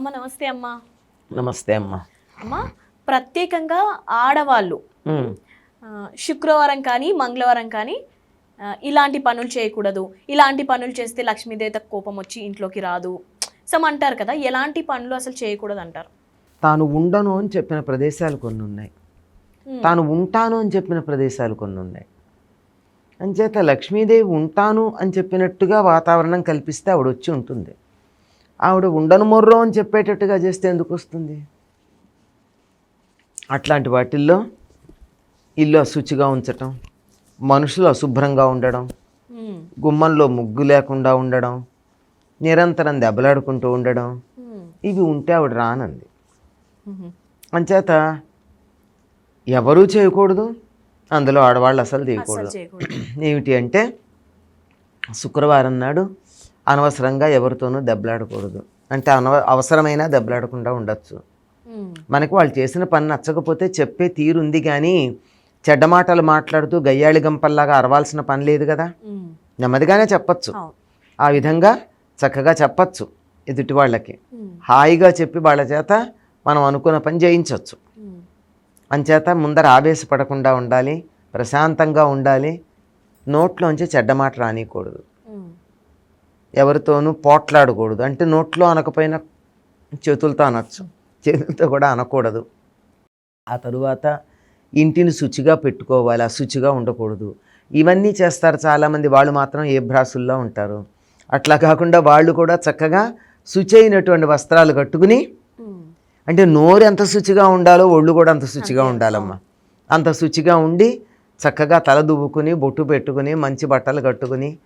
అమ్మ నమస్తే అమ్మ. నమస్తే అమ్మ. అమ్మ ప్రత్యేకంగా ఆడవాళ్ళు. శుక్రవారం కానీ మంగళవారం కానీ ఇలాంటి పనులు చేయకూడదు. ఇలాంటి పనులు చేస్తే లక్ష్మీదేవత కోపం వచ్చి ఇంట్లోకి రాదు. సమ్ అంటారు కదా ఎలాంటి పనులు అసలు చేయకూడదు అంటారు. తాను ఉండను అని చెప్పిన ప్రదేశాలు కొన్ని ఉన్నాయి. తాను ఉంటాను అని చెప్పిన ప్రదేశాలు కొన్ని ఉన్నాయి. అంచేత లక్ష్మీదేవి ఉంటాను అని చెప్పినట్టుగా వాతావరణం కల్పిస్తే ఆవిడ వచ్చి ఉంటుంది. ఆవిడ ఉండను మొర్రో అని చెప్పేటట్టుగా చేస్తే ఎందుకు వస్తుంది? అట్లాంటి వాటిల్లో ఇల్లు అశుచిగా ఉంచటం మనుషులు అశుభ్రంగా ఉండడం గుమ్మంలో ముగ్గు లేకుండా ఉండడం నిరంతరం దెబ్బలాడుకుంటూ ఉండడం ఇవి ఉంటే ఆవిడ రానంది. అంచేత ఎవరూ చేయకూడదు అందులో ఆడవాళ్ళు అసలు చేయకూడదు. ఏమిటి అంటే శుక్రవారం నాడు అనవసరంగా ఎవరితోనూ దెబ్బలాడకూడదు. అంటే అనవ అవసరమైనా దెబ్బలాడకుండా ఉండొచ్చు. మనకి వాళ్ళు చేసిన పని నచ్చకపోతే చెప్పే తీరుంది కానీ చెడ్డ మాటలు మాట్లాడుతూ గయ్యాళి గంపల్లాగా అరవాల్సిన పని లేదు కదా? నెమ్మదిగానే చెప్పచ్చు. ఆ విధంగా చక్కగా చెప్పచ్చు ఎదుటి వాళ్ళకి. హాయిగా చెప్పి వాళ్ళ చేత మనం అనుకున్న పని చేయించవచ్చు అంచేత ముందర ఆవేశపడకుండా ఉండాలి ప్రశాంతంగా ఉండాలి నోట్లోంచి చెడ్డ మాట రానియకూడదు ఉమ్, ఎవరితోనూ పోట్లాడకూడదు. అంటే నోట్లో అనకపోయినా చేతులతో అనొచ్చు. చేతులతో కూడా అనకూడదు. ఆ తరువాత ఇంటిని శుచిగా పెట్టుకోవాలి. అశుచిగా ఉండకూడదు. ఇవన్నీ చేస్తారు చాలామంది. వాళ్ళు మాత్రం ఏ భ్రాసుల్లో ఉంటారు. అట్లా కాకుండా వాళ్ళు కూడా చక్కగా శుచి అయినటువంటి వస్త్రాలు కట్టుకుని అంటే నోరు ఎంత శుచిగా ఉండాలో ఒళ్ళు కూడా అంత శుచిగా ఉండాలమ్మా. అంత శుచిగా ఉండి చక్కగా తల దువ్వుకుని బొట్టు పెట్టుకుని మంచి బట్టలు కట్టుకుని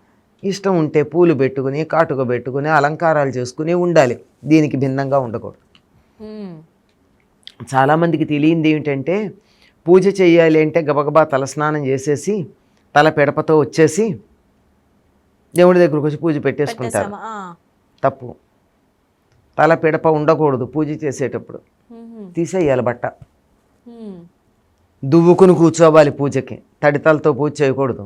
ఇష్టం ఉంటే పూలు పెట్టుకుని కాటుక పెట్టుకుని అలంకారాలు చేసుకుని ఉండాలి. దీనికి భిన్నంగా ఉండకూడదు. ఉమ్, చాలామందికి తెలియంది ఏమిటంటే పూజ చేయాలి అంటే గబగబా తలస్నానం చేసేసి తల పిడపతో వచ్చేసి దేవుడి దగ్గరకు వచ్చి పూజ పెట్టేసుకుంటారు. తప్పు. తల పిడప ఉండకూడదు పూజ చేసేటప్పుడు. ఉమ్, తీసేయాలి బట్ట. ఉమ్, దువ్వుకుని కూర్చోవాలి పూజకి. తడితలతో పూజ చేయకూడదు.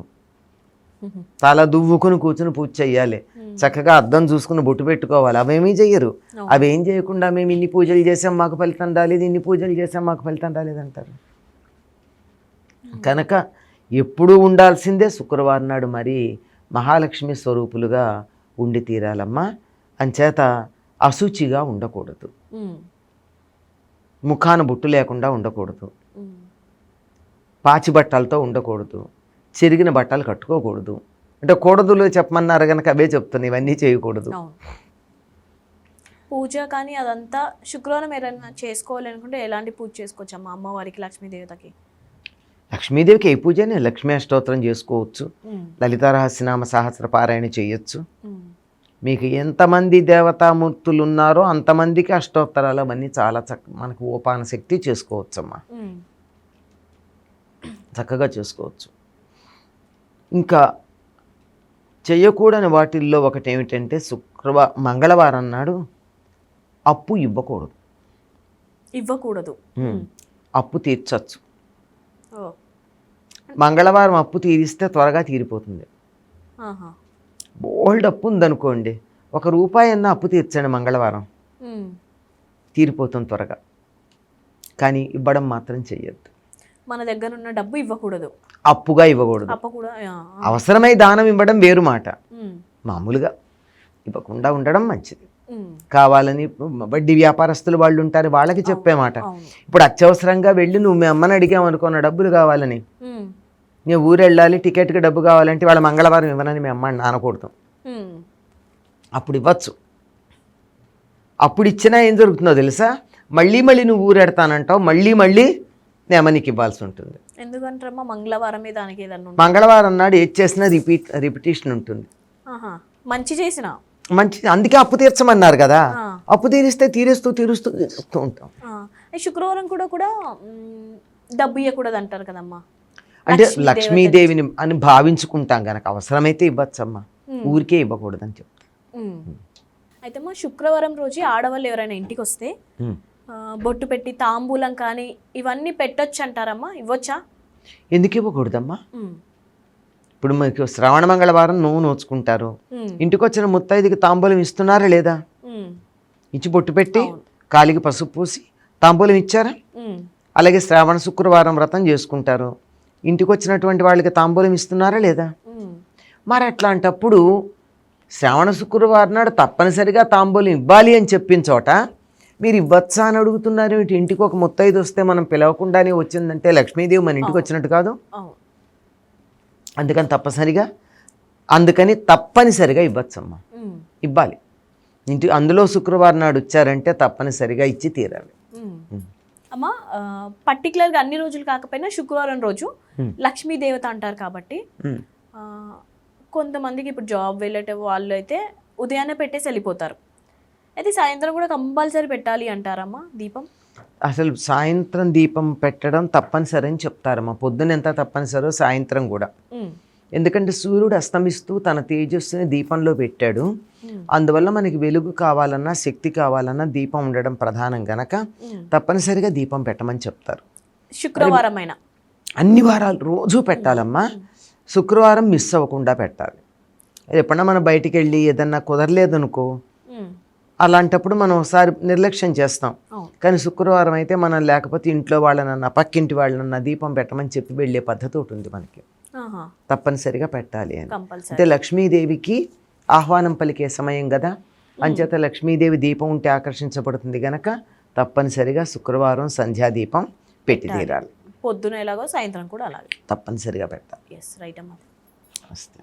తల దువ్వుకుని కూర్చుని పూజ చేయాలి చక్కగా అద్దం చూసుకుని బొట్టు పెట్టుకోవాలి. అవేమీ చెయ్యరు. అవును. అవి చేయకుండా మేము ఇన్ని పూజలు చేసాం మాకు ఫలితం రాలేదు ఇన్ని పూజలు చేసాం మాకు ఫలితం రాలేదు అంటారు. కనుక ఎప్పుడూ ఉండాల్సిందే శుక్రవారం నాడు మరి మహాలక్ష్మి స్వరూపులుగా ఉండి తీరాలమ్మా. అంచేత అశుచిగా ఉండకూడదు. ముఖాన బొట్టు లేకుండా ఉండకూడదు. పాచి బట్టలతో ఉండకూడదు. చెరిగిన బట్టలు కట్టుకోకూడదు. అంటే కూడదులు చెప్పమన్నారు కనుక అవే చెప్తున్నాయి ఇవన్నీ చేయకూడదు. పూజ కానీ అదంతా శుక్రవారం ఏదైనా చేసుకోవాలి అనుకుంటే ఎలాంటి పూజ చేసుకోవచ్చు అమ్మ అమ్మవారికి లక్ష్మీదేవతకి? లక్ష్మీదేవికి ఏ పూజనే లక్ష్మీ అష్టోత్తరం చేసుకోవచ్చు. ఉమ్, లలితారహస్యనామ సహస్ర పారాయణ చేయొచ్చు. మీకు ఎంతమంది దేవతామూర్తులు ఉన్నారో అంతమందికి అష్టోత్తరాలు అవన్నీ చాలా చక్క మనకు ఓపాన శక్తి చేసుకోవచ్చమ్మా. చక్కగా చేసుకోవచ్చు. ఇంకా చేయకూడని వాటిల్లో ఒకటి ఏమిటంటే శుక్రవా మంగళవారం నాడు అప్పు ఇవ్వకూడదు. ఇవ్వకూడదు. అప్పు తీర్చచ్చు. మంగళవారం అప్పు తీరిస్తే త్వరగా తీరిపోతుంది. బోల్డ్ అప్పు ఉందనుకోండి ఒక రూపాయి అన్న అప్పు తీర్చండి మంగళవారం. తీరిపోతుంది త్వరగా. కానీ ఇవ్వడం మాత్రం చెయ్యొద్దు. మన దగ్గర ఉన్న డబ్బు ఇవ్వకూడదు. అప్పుగా ఇవ్వకూడదు. అవసరమై దానం ఇవ్వడం వేరు మాట. మామూలుగా ఇవ్వకుండా ఉండడం మంచిది. కావాలని వడ్డీ వ్యాపారస్తులు వాళ్ళు ఉంటారు వాళ్ళకి చెప్పే మాట. ఇప్పుడు అత్యవసరంగా వెళ్ళి నువ్వు మీ అమ్మని అడిగావు అనుకున్న డబ్బులు కావాలని. నేను ఊరు వెళ్ళాలి టికెట్కి డబ్బు కావాలంటే వాళ్ళ మంగళవారం ఇవ్వనని మీ అమ్మ అనకూడదు ఉమ్, అప్పుడు ఇవ్వచ్చు. అప్పుడు ఇచ్చినా ఏం జరుగుతుందో తెలుసా? మళ్ళీ మళ్ళీ నువ్వు ఊరెడతానంటావు మళ్ళీ మళ్ళీ నేమ నీకు ఇవ్వాల్సి ఉంటుంది. ఎందుకంటారమ్మా? మంగళవారమే దానికి ఏదన్నా ఉంటుంది? మంగళవారం నాడు ఏది చేసినా రిపీట్ రిపిటేషన్ ఉంటుంది. ఆహా మంచి చేసిన? మంచి అందుకే అప్పు తీర్చమన్నారు కదా. ఆ. అప్పు తీరిస్తే తీరుస్తూ తీరుస్తూ తీరుస్తూ ఉంటాం. శుక్రవారం కూడా కూడా మ్, డబ్బు ఇవ్వకూడదు అంటారు కదమ్మా? అంటే లక్ష్మీదేవిని అని భావించుకుంటాం కనుక అవసరమైతే ఇవ్వచ్చమ్మా. ఉమ్. ఊరికే ఇవ్వకూడదని చెప్తాం. అయితే మా శుక్రవారం రోజు ఆడవాళ్ళు ఎవరైనా ఇంటికి వస్తే ఉమ్. బొట్టు పెట్టి తాంబూలం కానీ ఇవన్నీ పెట్టొచ్చు అంటారమ్మా. ఇవ్వచ్చా? ఎందుకు ఇవ్వకూడదమ్మా? ఇప్పుడు మీకు శ్రావణ మంగళవారం నువ్వు నోచుకుంటారు. ఇంటికి వచ్చిన ముత్తైదుకి తాంబూలం ఇస్తున్నారా లేదా? ఇచ్చి బొట్టు పెట్టి. కాలికి పసుపు పూసి తాంబూలం ఇచ్చారా? అలాగే శ్రావణ శుక్రవారం వ్రతం చేసుకుంటారు. ఇంటికి వచ్చినటువంటి వాళ్ళకి తాంబూలం ఇస్తున్నారా లేదా? మరి అట్లాంటప్పుడు శ్రావణ శుక్రవారం నాడు తప్పనిసరిగా తాంబూలం ఇవ్వాలి అని చెప్పిన చోట మీరు ఇవ్వచ్చా అని అడుగుతున్నారు? ఏంటి ఇంటికి ఒక ముత్తైదు వస్తే మనం పిలవకుండానే వచ్చిందంటే లక్ష్మీదేవి మన ఇంటికి వచ్చినట్టు కాదు? అందుకని తప్పనిసరిగా అందుకని తప్పనిసరిగా ఇవ్వచ్చమ్మా. ఇవ్వాలి. ఇంటి అందులో శుక్రవారం నాడు వచ్చారంటే తప్పనిసరిగా ఇచ్చి తీరాలి. అమ్మా ఆ, particular గా అన్ని రోజులు కాకపోయినా శుక్రవారం రోజు. లక్ష్మీ దేవత అంటారు కాబట్టి కొంతమందికి ఇప్పుడు జాబ్ వెళ్ళేట వాళ్ళు అయితే ఉదయాన్నే పెట్టేసి వెళ్ళిపోతారు. అయితే సాయంత్రం కూడా కంపల్సరీ పెట్టాలి అంటారమ్మా దీపం? అసలు సాయంత్రం దీపం పెట్టడం తప్పనిసరి అని చెప్తారమ్మా. పొద్దున ఎంత తప్పనిసరో సాయంత్రం కూడా. ఎందుకంటే సూర్యుడు అస్తమిస్తూ తన తేజస్సుని దీపంలో పెట్టాడు. అందువల్ల మనకి వెలుగు కావాలన్నా శక్తి కావాలన్నా దీపం ఉండడం ప్రధానం గనక. తప్పనిసరిగా దీపం పెట్టమని చెప్తారు. శుక్రవారం అయినా అన్ని వారాలు రోజు పెట్టాలమ్మా. శుక్రవారం మిస్ అవ్వకుండా పెట్టాలి. ఎప్పుడన్నా మనం బయటికి వెళ్ళి ఏదన్నా కుదరలేదనుకో అలాంటప్పుడు మనం ఒకసారి నిర్లక్ష్యం చేస్తాం. కానీ శుక్రవారం అయితే మనం లేకపోతే ఇంట్లో వాళ్ళనన్నా పక్కింటి వాళ్ళనన్నా దీపం పెట్టమని చెప్పి వెళ్ళే పద్ధతి ఒకటి ఉంది మనకి. తప్పనిసరిగా పెట్టాలి అని. అంటే లక్ష్మీదేవికి ఆహ్వానం పలికే సమయం కదా? అంచేత లక్ష్మీదేవి దీపం ఉంటే ఆకర్షించబడుతుంది గనక తప్పనిసరిగా శుక్రవారం సంధ్యాదీపం పెట్టి తీరాలి. పొద్దున ఎలాగో సాయంత్రం కూడా అలాగే. తప్పనిసరిగా పెట్టాలి. ఎస్ రైట్ అమ్మా. వస్తే.